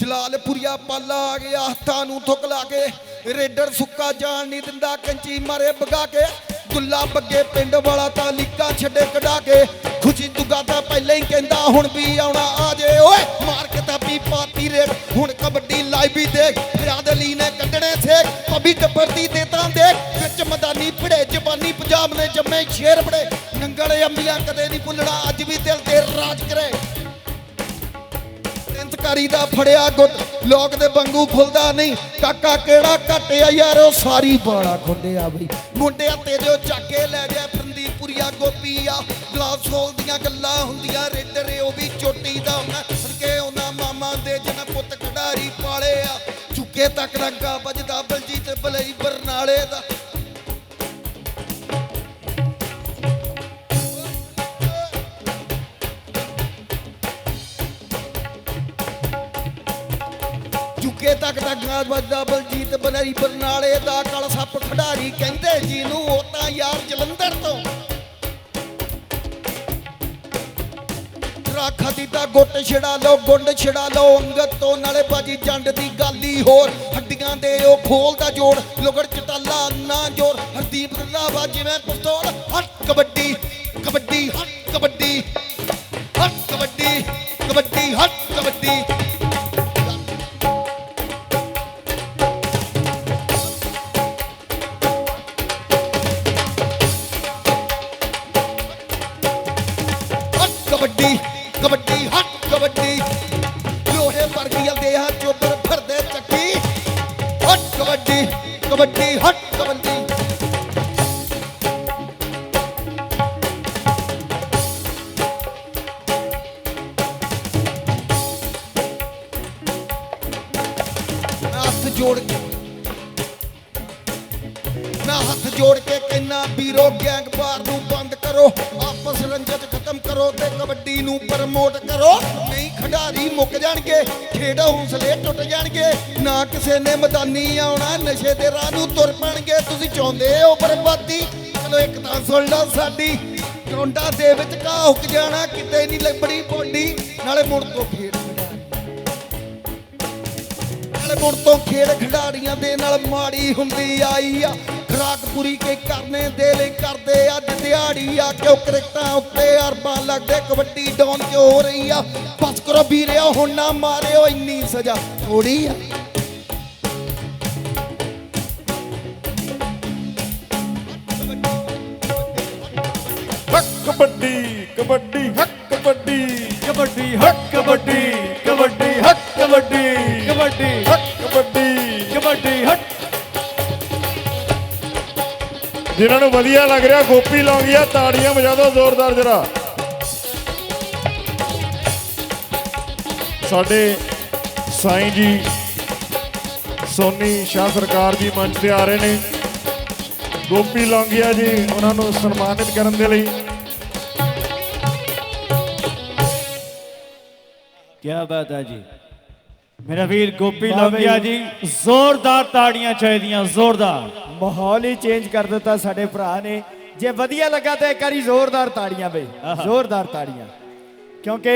ਜਲਾਲਪੁਰੀਆ ਪਾਲਾ ਆ ਗਿਆ ਹੱਥਾਂ ਨੂੰ ਥੁੱਕ ਲਾ ਕੇ। ਰੇਡਰ ਸੁੱਕਾ ਜਾਣ ਨਹੀਂ ਦਿੰਦਾ, ਕੰਚੀ ਮਾਰੇ ਭਗਾ ਕੇ। ਦੁੱਲਾ ਬੱਗੇ ਪਿੰਡ ਵਾਲਾ ਤਾਂ ਲੀਕਾਂ ਛੱਡੇ ਕਢਾ ਕੇ। ਖੁਸ਼ੀ ਦੁਗਾ ਤਾਂ ਪਹਿਲਾਂ ਹੀ ਕਹਿੰਦਾ, ਹੁਣ ਵੀ ਆਉਣਾ ਆ ਜੇ। ਓਏ, ਮਾਰ ਕੇ ਤਾਂ ਵੀ ਪਾਤੀ ਰੇਡ ਹੁਣ ਕਬੱਡੀ ਲਾਈਵ ਵੀ ਦੇਖ। ਫਰਿਆਦ ਨੇ ਕੱਢਣੇ ਸੇਕ। ਪੱਬੀ ਟੱਪਰ ਦੇ ਤਾਂ ਦੇਖ। ਵਿੱਚ ਮਦਾਨੀ ਭੜੇ, ਜਵਾਨੀ ਪੰਜਾਬ ਨੇ ਜੰਮੇ ਸ਼ੇਰ ਬੜੇ ਨੰਗਲ ਅੰਬੀਆਂ ਕਦੇ ਨਹੀਂ ਭੁੱਲਣਾ, ਅੱਜ ਵੀ ਦਿਲ ਤੇ ਰਾਜ ਕਰੇ। ਇੰਤਕਾਰੀ ਦਾ ਫੜਿਆ ਗੁੱਟ। ਲੋਕ ਦੇ ਵਾਂਗੂ ਫੁੱਲਦਾ ਨਹੀਂ। ਕਾਕਾ ਕਿਹੜਾ ਘਟਿਆ ਯਾਰ, ਉਹ ਸਾਰੀ ਬਾਲਾ ਖੁੰਡਿਆ ਬਈ। ਮੁੰਡਿਆਂ ਤੇ ਜੋ ਚੱਕ ਲੈ ਜਾ ਫਰੰਦੀਪੁਰੀਆ ਗੋਪੀ ਆ ਗਲਾਸ ਹੋਲ ਦੀਆਂ ਗੱਲਾਂ ਹੁੰਦੀਆਂ ਰੇਡਰ ਉਹ ਵੀ ਚੋਟੀ ਦਾ। ਹੁੰਦਾ ਸਦਕੇ ਉਹਨਾਂ ਮਾਮਾ ਦੇ ਜਨ ਪੁੱਤ ਖਿਡਾਰੀ ਪਾਲੇ ਆ ਚੁੱਕੇ ਤੱਕ ਰੰਗਾ ਵੱਜਦਾ ਬਲਜੀਤ ਬਲਈ ਬਰਨਾਲੇ ਦਾ। ਚੁੱਕੇ ਤੱਕ ਦਾ ਗਾਜ ਵੱਜਦਾ ਬਲਜੀਤ ਬਲਈ ਬਰਨਾਲੇ ਦਾ ਕਲ ਸੱਪ ਖਿਡਾਰੀ ਕਹਿੰਦੇ ਜੀ ਨੂੰ ਉਹ ਤਾਂ ਯਾਰ ਜਲੰਧਰ ਤੋਂ। ਰਾਖਾ ਦੀ ਤਾਂ ਗੁੱਟ ਛਿੜਾ ਲਓ, ਗੁੰਡ ਛਿੜਾ ਲਓ ਅੰਗਤ ਤੋਂ ਨਾਲੇ ਬਾਜੀ ਜੰਡ ਦੀ ਗਾਲੀ ਹੋਰ। ਹੱਡੀਆਂ ਦੇ ਉਹ ਖੋਲਦਾ ਜੋੜ, ਲੁਗੜ ਚਟਾਲਾ ਨਾ ਜੋਰ ਹਰਦੀਪ ਰੰਧਾਵਾ ਜਿਵੇਂ ਪਿਸਤੌਲ, ਹੱਟ ਕਬੱਡੀ ਕਬੱਡੀ ਕਬੱਡੀ, ਹੱਟ ਕਬੱਡੀ। ਲੋਹੇ ਵਰਗੀਆਂ ਦੇਹਾਂ ਚੋਬਰ ਫਿਰਦੇ ਚੱਕੀ। ਹੱਟ ਕਬੱਡੀ ਕਬੱਡੀ, ਹੱਟ ਕਬੱਡੀ। ਹੱਥ ਜੋੜ ਕੇ ਮੈਂ ਹੱਥ ਜੋੜ ਕੇ ਕਹਿਣਾ, ਵੀਰੋ ਗੈਂਗ ਬਾਰ ਨੂੰ ਬੰਦ ਕਰੋ। ਆਪਸ ਰੰਜਤ ਖਤਮ ਕਰੋ ਤੇ ਕਬੱਡੀ ਨੂੰ ਪ੍ਰਮੋਟ ਕਰੋ। ਨਹੀਂ ਖਿਡਾਰੀ ਮੁੱਕ ਜਾਣਗੇ, ਖੇਡ ਹੌਸਲੇ ਟੁੱਟ ਜਾਣਗੇ। ਨਾ ਕਿਸੇ ਨੇ ਮੈਦਾਨੀ ਆਉਣਾ, ਨਸ਼ੇ ਦੇ ਰਾਹ ਨੂੰ ਤੁਰ ਪੈਣਗੇ। ਤੁਸੀਂ ਚਾਹੁੰਦੇ ਹੋ ਬਰਬਾਦੀ? ਚਲੋ ਇੱਕ ਤਾਂ ਸੁਣ ਲਓ ਸਾਡੀ। ਗਰਾਊਂਡਾਂ ਦੇ ਵਿੱਚ ਘਾਹ ਹੁੱਕ ਜਾਣਾ, ਕਿਤੇ ਨਹੀਂ ਲੱਭਣੀ ਬੋਡੀ। ਨਾਲੇ ਮੁੜ ਤੋਂ ਖੇਡ ਨਾਲੇ ਮੁੜ ਤੋਂ ਖੇਡ ਖਿਡਾਰੀਆਂ ਦੇ ਨਾਲ ਮਾੜੀ ਹੁੰਦੀ ਆਈ ਆ। ਖਰਾਕ ਪੂਰੀ ਕੇ ਕਰਨੇ ਦੇ ਲਈ ਕਰਦੇ ਅੱਜ ਦਿਹਾੜੀ ਆ ਕਿਉਂ ਕ੍ਰਿਕਟਾਂ ਉੱਤੇ ਅਰਬਾਂ ਲੱਗਦੇ ਕਬੱਡੀ ਡਾਊਨ ਚ ਹੋ ਰਹੀ ਆ? ਬਸ ਕਰੋ ਵੀਰਿਓ ਹੁਣ ਨਾ ਮਾਰਿਓ ਇੰਨੀ ਸਜ਼ਾ। ਥੋੜੀ ਆ। ਹੱਕ ਕਬੱਡੀ ਕਬੱਡੀ ਹੱਕ ਕਬੱਡੀ। ਕਬੱਡੀ ਹੱਕ ਕਬੱਡੀ ਕਬੱਡੀ ਹੱਕ ਕਬੱਡੀ। ਕਬੱਡੀ ਹੱਕ ਕਬੱਡੀ। ਕਬੱਡੀ ਹੱਕ ਜਿਨ੍ਹਾਂ ਨੂੰ ਵਧੀਆ ਲੱਗ ਰਿਹਾ, ਗੋਪੀ ਲੌਂਗੀਆ, ਤਾੜੀਆਂ ਵਜਾ ਦਿਓ ਜ਼ੋਰਦਾਰ ਜਰਾ। ਸਾਡੇ ਸਾਈਂ ਜੀ, ਸੋਨੀ ਸ਼ਾਹ ਸਰਕਾਰ ਜੀ ਮੰਚ ਤੇ ਆ ਰਹੇ ਨੇ। ਗੋਪੀ ਲੌਂਗੀਆ ਜੀ, ਉਹਨਾਂ ਨੂੰ ਸਨਮਾਨਿਤ ਕਰਨ ਦੇ ਲਈ। ਕੀ ਬਾਤ ਹੈ ਜੀ। ਮੇਰਾ ਵੀਰ ਗੋਪੀ ਲੰਗਿਆ ਜੀ ਜ਼ੋਰਦਾਰ ਤਾੜੀਆਂ ਚਾਹੀਦੀਆਂ ਜ਼ੋਰਦਾਰ। ਮਾਹੌਲ ਹੀ ਚੇਂਜ ਕਰ ਦਿੱਤਾ ਸਾਡੇ ਭਰਾ ਨੇ। ਜੇ ਵਧੀਆ ਲੱਗਾ ਤਾਂ ਇੱਕ ਵਾਰੀ ਜ਼ੋਰਦਾਰ ਤਾੜੀਆਂ ਬਈ ਜ਼ੋਰਦਾਰ ਤਾੜੀਆਂ। ਕਿਉਂਕਿ